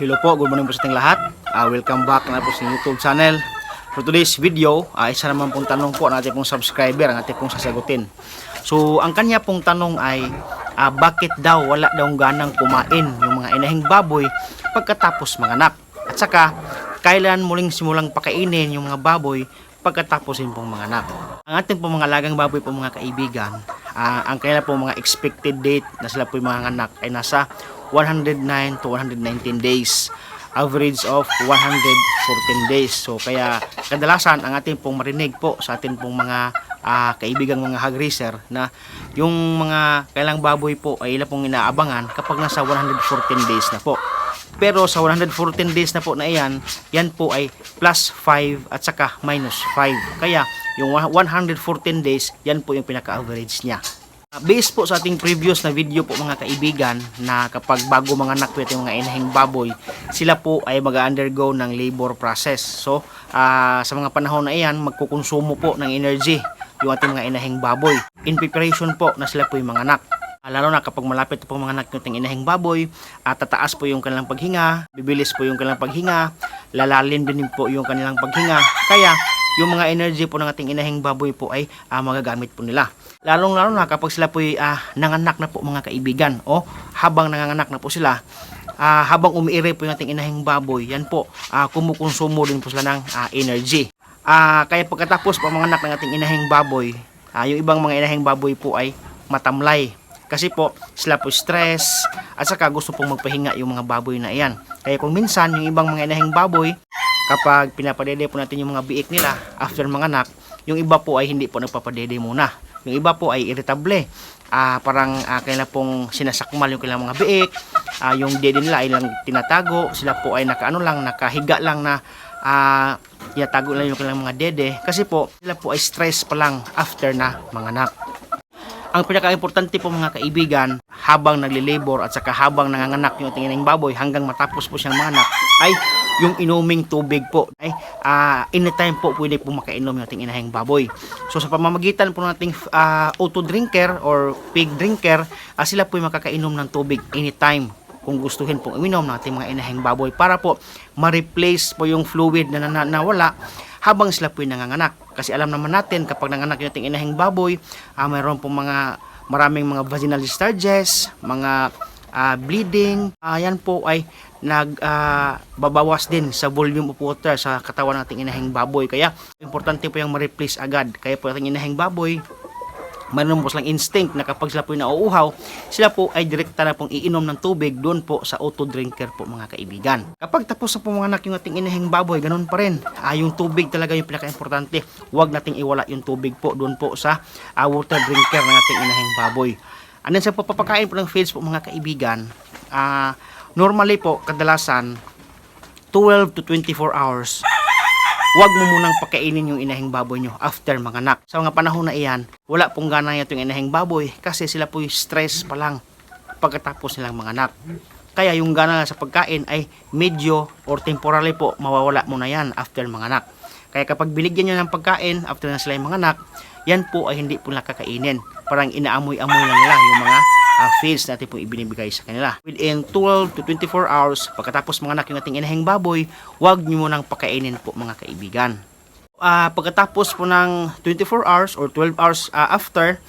Hello po, good morning po sa ating lahat. Ah, welcome back na po sa YouTube channel. For today's video, ah, isa naman pong tanong po ng ating pong subscriber, ang ating pong sasagutin. So, ang kanya pong tanong ay, ah, bakit daw wala daw ganang kumain yung mga inahing baboy pagkatapos manganak? At saka, kailan muling simulang pakainin yung mga baboy pagkatapos yun pong manganak? Ang ating pong mga lagang baboy po mga kaibigan, ah, ang kailan po mga expected date na sila po yung mga anak ay nasa 109 to 119 days average of 114 days so kaya kadalasan ang ating pong marinig po sa ating pong mga ah, kaibigang mga hog racer na yung mga kailang baboy po ay ila pong inaabangan kapag nasa 114 days na po pero sa 114 days na po na iyan, yan po ay plus 5 at saka minus 5. Kaya yung 114 days, yan po yung pinaka-average niya. Uh, Based po sa ating previous na video po mga kaibigan na kapag bago mga anak po mga inahing baboy, sila po ay mag-undergo ng labor process. So, ah, sa mga panahon na iyan, magkukonsumo po ng energy yung ating mga inahing baboy. In preparation po na sila po yung mga anak. Ah, lalo na kapag malapit po mga anak ng inahing baboy, at tataas po yung kanilang paghinga, bibilis po yung kanilang paghinga, lalalim din po yung kanilang paghinga. Kaya, yung mga energy po ng ating inahing baboy po ay ah, magagamit po nila. Lalong lalo na kapag sila po ay ah, nanganak na po mga kaibigan o habang nanganganak na po sila, ah, habang umiire po yung ating inahing baboy, yan po, ah, kumukonsumo din po sila ng ah, energy. Ah, kaya pagkatapos po mga anak ng ating inahing baboy, ah, yung ibang mga inahing baboy po ay matamlay. Kasi po, sila po stress at saka gusto pong magpahinga yung mga baboy na iyan. Kaya kung minsan, yung ibang mga inahing baboy, kapag pinapadede po natin yung mga biik nila after mga anak, yung iba po ay hindi po nagpapadede muna. Yung iba po ay irritable. Ah, parang ah, kailan pong sinasakmal yung kailang mga biik, ah, yung dede nila ay lang tinatago, sila po ay nakaano lang, nakahiga lang na ah, tinatago lang yung kailang mga dede kasi po sila po ay stress pa lang after na mga anak. Ang pinaka-importante po mga kaibigan, habang nagli-labor at saka habang nanganganak yung ating inang baboy hanggang matapos po siyang manganak, ay yung inuming tubig po. Ay, ah anytime po pwede po makainom yung ating inahing baboy. So sa pamamagitan po ng ating ah, auto drinker or pig drinker, ah, sila po yung makakainom ng tubig anytime kung gustuhin pong uminom ng ating mga inahing baboy para po ma-replace po yung fluid na, na, nawala habang sila po yung nanganganak. Kasi alam naman natin kapag nanganak yung ating inahing baboy, ah, mayroon pong mga maraming mga vaginal discharges, mga ah, bleeding, yan po ay nag ah, babawas din sa volume of water sa katawan ng ating inahing baboy. Kaya importante po yung ma-replace agad. Kaya po ating inahing baboy, mayroon po silang instinct na kapag sila po yung nauuhaw, sila po ay direkta na pong iinom ng tubig doon po sa auto drinker po mga kaibigan. Kapag tapos na po mga anak yung ating inahing baboy, ganun pa rin. Ah, yung tubig talaga yung pinaka-importante. Huwag nating iwala yung tubig po doon po sa ah, water drinker ng ating inahing baboy. And then sa papapakain po ng feeds po mga kaibigan, ah, normally po kadalasan 12 to 24 hours Huwag mo munang pakainin yung inahing baboy nyo after manganak. Sa mga panahon na iyan, wala pong gana yung inahing baboy kasi sila po stress pa lang pagkatapos nilang manganak. Kaya yung gana sa pagkain ay medyo or temporarily po mawawala muna yan after manganak. Kaya kapag binigyan nyo ng pagkain after na sila yung manganak, yan po ay hindi po nakakainin. Parang inaamoy-amoy lang nila yung mga uh, feeds natin po ibinibigay sa kanila. Within 12 to 24 hours, pagkatapos mga anak yung ating inahing baboy, huwag nyo munang pakainin po mga kaibigan. Ah, pagkatapos po ng 24 hours or 12 hours ah, after,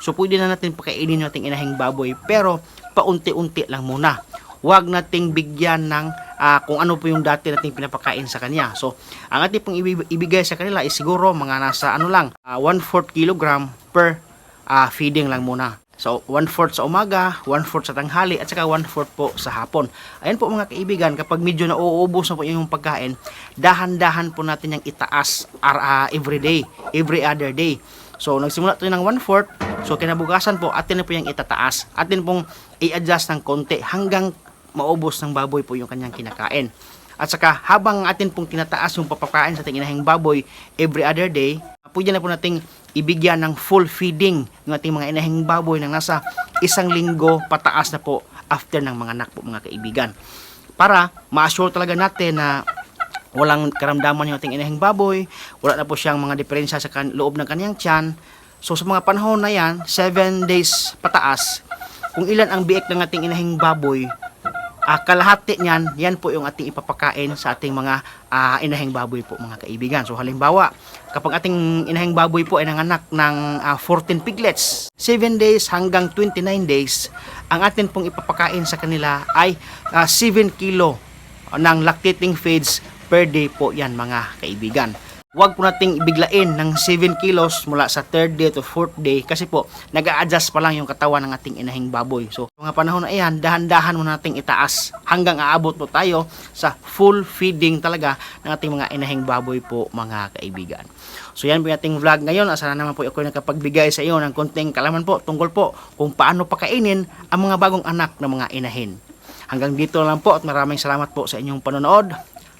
so pwede na natin pakainin yung ating inahing baboy, pero paunti-unti lang muna. Huwag nating bigyan ng ah, kung ano po yung dati nating pinapakain sa kanya. So, ang ating pong ibi- ibigay sa kanila is siguro mga nasa ano lang, 1/4 kilogram per ah, feeding lang muna. So, 1/4 sa umaga, 1/4 sa tanghali, at saka 1/4 po sa hapon. Ayan po mga kaibigan, kapag medyo nauubos na po yung pagkain, dahan-dahan po natin yung itaas ah, every day, every other day. So, nagsimula tayo ng 1/4, so kinabukasan po, atin na po yung itataas. Atin pong i-adjust ng konti hanggang maubos ng baboy po yung kanyang kinakain. At saka, habang atin pong tinataas yung papakain sa ating inahing baboy every other day, pwede na po nating ibigyan ng full feeding ng ating mga inahing baboy ng nasa isang linggo pataas na po after ng mga anak po mga kaibigan. Para ma-assure talaga natin na walang karamdaman yung ating inahing baboy, wala na po siyang mga diferensya sa kan- loob ng kanyang tiyan. So sa mga panahon na yan, 7 days pataas, kung ilan ang biik ng ating inahing baboy, ah, kalahati niyan, yan po yung ating ipapakain sa ating mga ah, inahing baboy po mga kaibigan. So halimbawa, kapag ating inahing baboy po ay nanganak ng ah, 14 piglets, 7 days hanggang 29 days, ang atin pong ipapakain sa kanila ay ah, 7 kilo ng lactating feeds per day po yan mga kaibigan. Huwag po nating ibiglain ng 7 kilos mula sa third day to fourth day kasi po nag adjust pa lang yung katawan ng ating inahing baboy. So, mga panahon na iyan, dahan-dahan mo nating itaas hanggang aabot po tayo sa full feeding talaga ng ating mga inahing baboy po mga kaibigan. So yan po yung ating vlog ngayon. Sana naman po ako nakapagbigay sa iyo ng konting kalaman po tungkol po kung paano pakainin ang mga bagong anak ng mga inahin. Hanggang dito lang po at maraming salamat po sa inyong panonood.